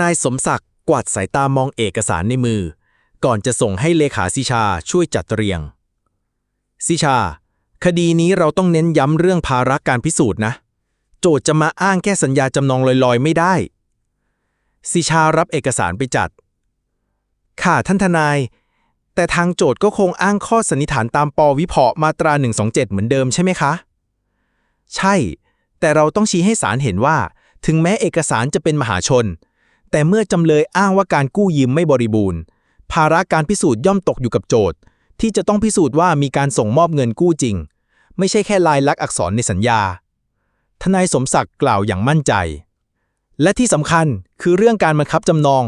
นายสมศักดิ์กวาดสายตามองเอกสารในมือ ก่อนจะส่งให้เลขาสิชาช่วยจัดเรียง สิชา คดีนี้เราต้องเน้นย้ำเรื่องภาระการพิสูจน์นะ โจทย์จะมาอ้างแค่สัญญาจำนองลอยๆ ไม่ได้ สิชารับเอกสารไปจัด ค่ะท่านทนาย แต่ทางโจทย์ก็คงอ้างข้อสันนิษฐานตามปวิเพาะมาตรา 127 เหมือนเดิมใช่ไหมคะ ใช่ แต่เราต้องชี้ให้ศาลเห็นว่า ถึงแม้เอกสารจะเป็นมหาชน แต่เมื่อจำเลยอ้างว่าการกู้ยืมไม่บริบูรณ์ ภาระการพิสูจน์ย่อมตกอยู่กับโจทย์ ที่จะต้องพิสูจน์ว่ามีการส่งมอบเงินกู้จริง ไม่ใช่แค่ลายลักษณ์อักษรในสัญญา ทนายสมศักดิ์กล่าวอย่างมั่นใจ และที่สำคัญคือเรื่องการบังคับจำนอง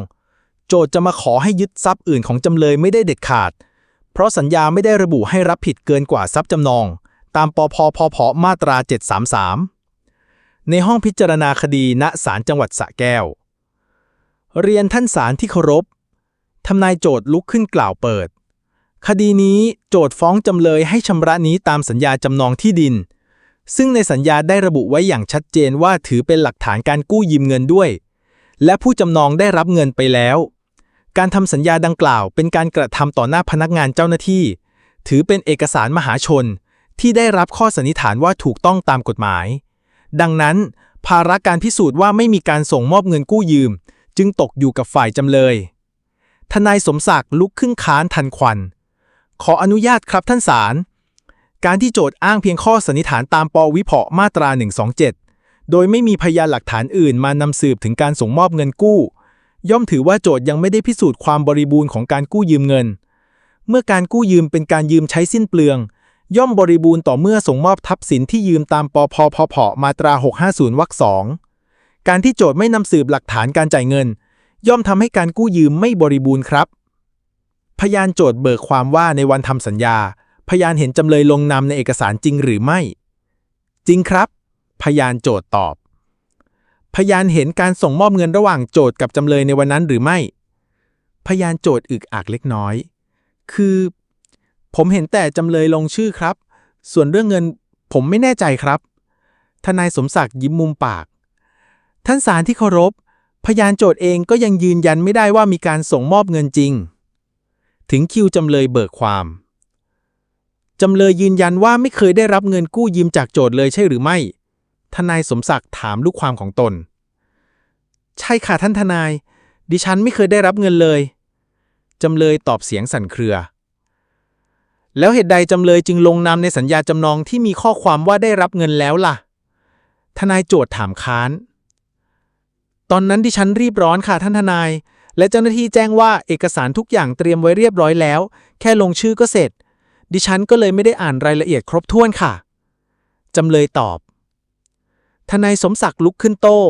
โจทย์จะมาขอให้ยึดทรัพย์อื่นของจำเลยไม่ได้เด็ดขาด เพราะสัญญาไม่ได้ระบุให้รับผิดเกินกว่าทรัพย์จำนอง ตามปพพพมาตรา 733 ในห้องพิจารณาคดีณศาลจังหวัดสระแก้ว เรียนท่านศาลที่เคารพ ทำนายโจทย์ลุกขึ้นกล่าวเปิด คดีนี้โจทย์ฟ้องจำเลยให้ชำระนี้ตามสัญญาจำนองที่ดิน ซึ่งในสัญญาได้ระบุไว้อย่างชัดเจนว่าถือเป็นหลักฐานการกู้ยืมเงินด้วย และผู้จำนองได้รับเงินไปแล้ว การทำสัญญาดังกล่าว เป็นการกระทำต่อหน้าพนักงานเจ้าหน้าที่ ถือเป็นเอกสารมหาชน ที่ได้รับข้อสันนิษฐานว่าถูกต้องตามกฎหมาย ดังนั้น ภาระการพิสูจน์ว่าไม่มีการส่งมอบเงินกู้ยืม จึงตกอยู่กับฝ่ายจำเลย ทนายสมศักดิ์ลุกขึ้นค้านทันควัน ขออนุญาตครับท่านศาล การที่โจทย์อ้างเพียงข้อสันนิษฐานตามปวิเพาะมาตรา 127 โดยไม่มีพยานหลักฐานอื่นมานำสืบถึงการส่งมอบเงินกู้ ย่อมถือว่าโจทย์ยังไม่ได้พิสูจน์ความบริบูรณ์ของการกู้ยืมเงิน เมื่อการกู้ยืมเป็นการยืมใช้สิ้นเปลือง ย่อมบริบูรณ์ต่อเมื่อส่งมอบทรัพย์สินที่ยืมตามปพพพมาตรา 650วรรคสอง การที่โจทย์ไม่นำสืบหลักฐานการจ่ายเงิน ย่อมทำให้การกู้ยืมไม่บริบูรณ์ครับ พยานโจทย์เบิกความว่าในวันทำสัญญา พยานเห็นจำเลยลงนามในเอกสารจริงหรือไม่ จริงครับ พยานโจทย์ตอบ พยานเห็นการส่งมอบเงินระหว่างโจทย์กับจำเลยในวันนั้นหรือไม่ พยานโจทย์อึกอักเล็กน้อย คือ ผมเห็นแต่จำเลยลงชื่อครับ ส่วนเรื่องเงินผมไม่แน่ใจครับ ทนายสมศักดิ์ยิ้มมุมปาก ท่านศาลที่เคารพ พยานโจทย์เองก็ยังยืนยันไม่ได้ว่ามีการส่งมอบเงินจริง ถึงคิวจำเลยเบิกความ จำเลยยืนยันว่าไม่เคยได้รับเงินกู้ยืมจากโจทย์เลยใช่หรือไม่ ทนายสมศักดิ์ถามลูกความของตน ใช่ค่ะท่านทนาย ดิฉันไม่เคยได้รับเงินเลย จำเลยตอบเสียงสั่นเครือ แล้วเหตุใดจำเลยจึงลงนามในสัญญาจำนองที่มีข้อความว่าได้รับเงินแล้วล่ะ ทนายโจทย์ถามค้าน ตอนนั้นดิฉันรีบร้อนค่ะท่านทนาย และเจ้าหน้าที่แจ้งว่าเอกสารทุกอย่างเตรียมไว้เรียบร้อยแล้ว แค่ลงชื่อก็เสร็จ ดิฉันก็เลยไม่ได้อ่านรายละเอียดครบถ้วนค่ะ จำเลยตอบ ทนายสมศักดิ์ลุกขึ้นโต้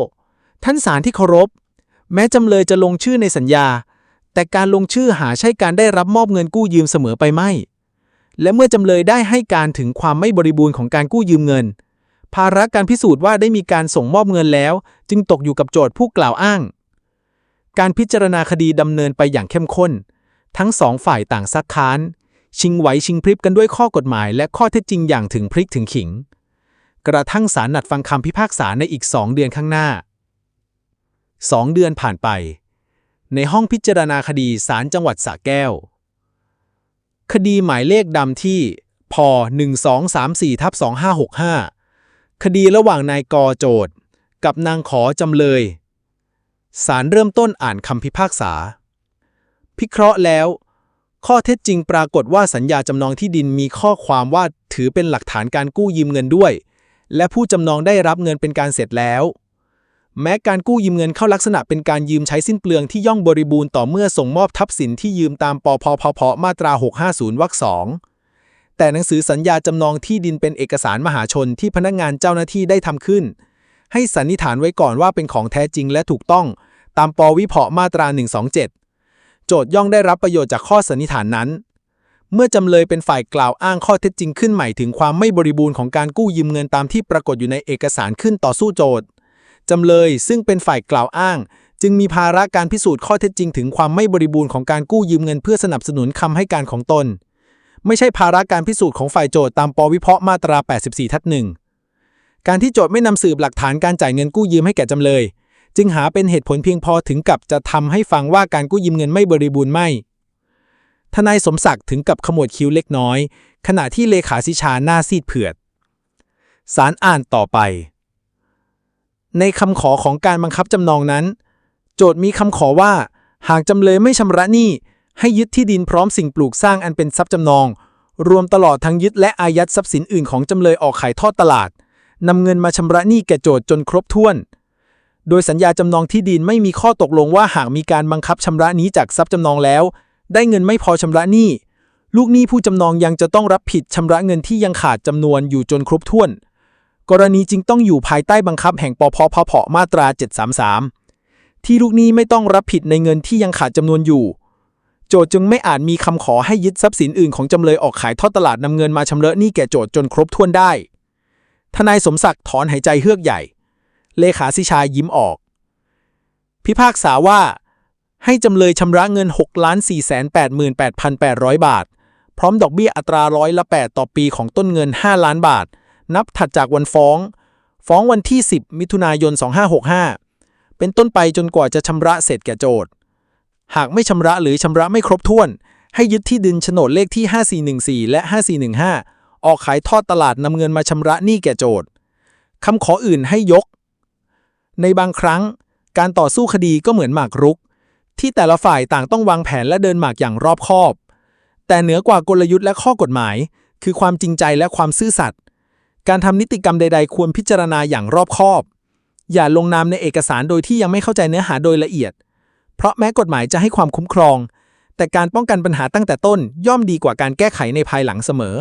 ท่านศาลที่เคารพ แม้จำเลยจะลงชื่อในสัญญา แต่การลงชื่อหาใช่การได้รับมอบเงินกู้ยืมเสมอไปไม่ และเมื่อจำเลยได้ให้การถึงความไม่บริบูรณ์ของการกู้ยืมเงิน ภาระการพิสูจน์ว่าได้มีการส่งมอบเงินแล้ว จึงตกอยู่กับโจทย์ผู้กล่าวอ้าง การพิจารณาคดีดำเนินไปอย่างเข้มข้น ทั้งสองฝ่ายต่างซักค้าน ชิงไหวชิงพริบกันด้วยข้อกฎหมาย และข้อเท็จจริงอย่างถึงพริกถึงขิง กระทั่งศาลนัดฟังคำพิพากษาในอีกสองเดือนข้างหน้าสองเดือนผ่านไป ในห้องพิจารณาคดีศาลจังหวัดสระแก้ว คดีหมายเลขดำที่พ 1234ทับ2565 คดีระหว่างนายกอโจทย์กับนางขอจำเลยศาลเริ่มต้นอ่านคำพิพากษา พิเคราะห์แล้ว ข้อเท็จจริงปรากฏว่าสัญญาจำนองที่ดินมีข้อความว่าถือเป็นหลักฐานการกู้ยืมเงินด้วย และผู้จำนองได้รับเงินเป็นการเสร็จแล้ว แม้การกู้ยืมเงินเข้าลักษณะเป็นการยืมใช้สิ้นเปลืองที่ย่องบริบูรณ์ต่อเมื่อส่งมอบทรัพย์สินที่ยืมตามปพพพมาตรา 650วรรคสอง แต่หนังสือสัญญาจำนองที่ดินเป็นเอกสารมหาชนที่พนักงานเจ้าหน้าที่ได้ทำขึ้น ให้สันนิษฐานไว้ก่อนว่าเป็นของแท้จริงและถูกต้อง ตามปวิเพาะมาตรา 127 โจทย์ย่องได้รับประโยชน์จากข้อสันนิษฐานนั้น เมื่อจำเลยเป็นฝ่ายกล่าวอ้างข้อเท็จจริงขึ้นใหม่ถึงความไม่บริบูรณ์ของการกู้ยืมเงินตามที่ปรากฏอยู่ในเอกสารขึ้นต่อสู้โจทย์จำเลยซึ่งเป็นฝ่ายกล่าวอ้าง จึงมีภาระการพิสูจน์ข้อเท็จจริง ถึงความไม่บริบูรณ์ของการกู้ยืมเงินเพื่อสนับสนุนคำให้การของตน ไม่ใช่ภาระการพิสูจน์ของฝ่ายโจทย์ตามปวิเพาะมาตรา 84 ทับหนึ่งการที่โจทย์ไม่นำสืบหลักฐานการจ่ายเงินกู้ยืมให้แก่จำเลย จึงหาเป็นเหตุผลเพียงพอถึงกับจะทำให้ฟังว่าการกู้ยืมเงินไม่บริบูรณ์ไม่ ทนายสมศักดิ์ถึงกับขมวดคิ้วเล็กน้อย ขณะที่เลขาสิชาหน้าซีดเผือดศาลอ่านต่อไป ในคำขอของการบังคับจำนองนั้น โจทย์มีคำขอว่า หากจำเลยไม่ชำระหนี้ ให้ยึดที่ดินพร้อมสิ่งปลูกสร้างอันเป็นทรัพย์จำนอง รวมตลอดทั้งยึดและอายัดทรัพย์สินอื่นของจำเลยออกขายทอดตลาดนำเงินมาชำระหนี้แก่โจทย์จนครบถ้วน โดยสัญญาจำนองที่ดินไม่มีข้อตกลงว่าหากมีการบังคับชำระหนี้จากทรัพย์จำนองแล้ว ได้เงินไม่พอชำระหนี้ ลูกหนี้ผู้จำนองยังจะต้องรับผิดชำระเงินที่ยังขาดจำนวนอยู่จนครบถ้วน กรณีจึงต้องอยู่ภายใต้บังคับแห่งปพพผมาตรา 733 ที่ลูกหนี้ไม่ต้องรับผิดในเงินที่ยังขาดจำนวนอยู่ โจทย์จึงไม่อาจมีคำขอให้ยึดทรัพย์สินอื่นของจำเลยออกขายทอดตลาดนำเงินมาชำระหนี้แก่โจทย์จนครบถ้วนได้ ทนายสมศักดิ์ถอนหายใจเฮือกใหญ่ เลขาสิชายิ้มออก พิพากษาว่า ให้จำเลยชำระเงิน 6 4 8 8 8 0 0 บาท พร้อมดอกเบี้ยอัตราร้อยละ8ต่อปีของต้นเงิน 5 ล้านบาท นับถัดจากวันฟ้อง ฟ้องวันที่ 10 มิถุนายน 2565 เป็นต้นไปจนกว่าจะชำระเสร็จแก่โจทย์ หากไม่ชำระหรือชำระไม่ครบถ้วน ให้ยึดที่ดินโฉนดเลขที่ 5414 และ 5415 ออกขายทอดตลาดนำเงินมาชำระหนี้แก่โจทย์คำขออื่นให้ยก ในบางครั้ง การต่อสู้คดีก็เหมือนหมากรุก ที่แต่ละฝ่ายต่างต้องวางแผนและเดินหมากอย่างรอบคอบ แต่เหนือกว่ากลยุทธ์และข้อกฎหมาย คือความจริงใจและความซื่อสัตย์การทำนิติกรรมใด ๆ ควรพิจารณาอย่างรอบคอบ อย่าลงนามในเอกสารโดยที่ยังไม่เข้าใจเนื้อหาโดยละเอียด เพราะแม้กฎหมายจะให้ความคุ้มครอง แต่การป้องกันปัญหาตั้งแต่ต้นย่อมดีกว่าการแก้ไขในภายหลังเสมอ